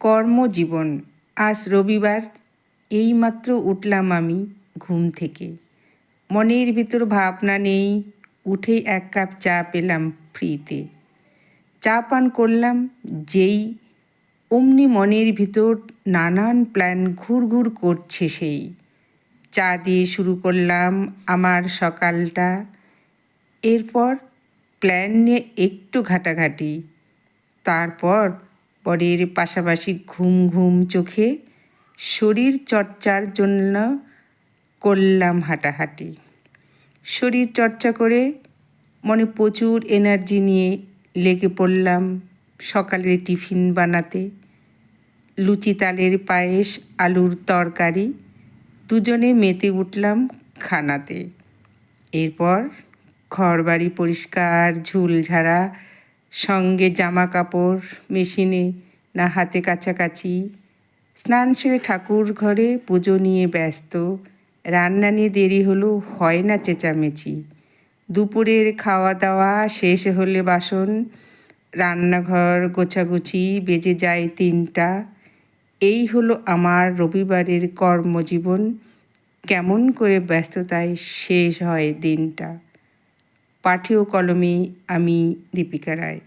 কর্মজীবন। আজ রবিবার, এইমাত্র উঠলাম আমি ঘুম থেকে। মনের ভিতর ভাবনা নেই উঠেই এক কাপ চা পেলাম ফ্রিতে। চা পান করলাম যেই অমনি মনের ভিতর নানান প্ল্যান ঘুরঘুর করছে সেই। চা দিয়ে শুরু করলাম আমার সকালটা। এরপর প্ল্যান নিয়ে একটু ঘাটাঘাটি। তারপর পরের পাশাপাশি ঘুম ঘুম চোখে শরীর চর্চার জন্য করলাম হাঁটাহাঁটি। শরীর চর্চা করে মনে প্রচুর এনার্জি নিয়ে লেগে পড়লাম সকালের টিফিন বানাতে। লুচি তালের পায়েস, আলুর তরকারি, দুজনে মেতে উঠলাম খানাতে। এরপর ঘর বাড়ি পরিষ্কার ঝুল ঝাড়া সঙ্গে জামা কাপড় মেশিনে না হাতে কাছাকাছি। স্নান সেরে ঠাকুর ঘরে পুজো নিয়ে ব্যস্ত। রান্না নিয়ে দেরি হলো, হয় না চেঁচামেচি। দুপুরের খাওয়া দাওয়া শেষ হলে বাসন, রান্নাঘর গোছাগুছি বেজে যায় তিনটা। এই হলো আমার রবিবারের কর্মজীবন। কেমন করে ব্যস্ততায় শেষ হয় দিনটা? পাঠেয় কলমে আমি দীপিকা রায়।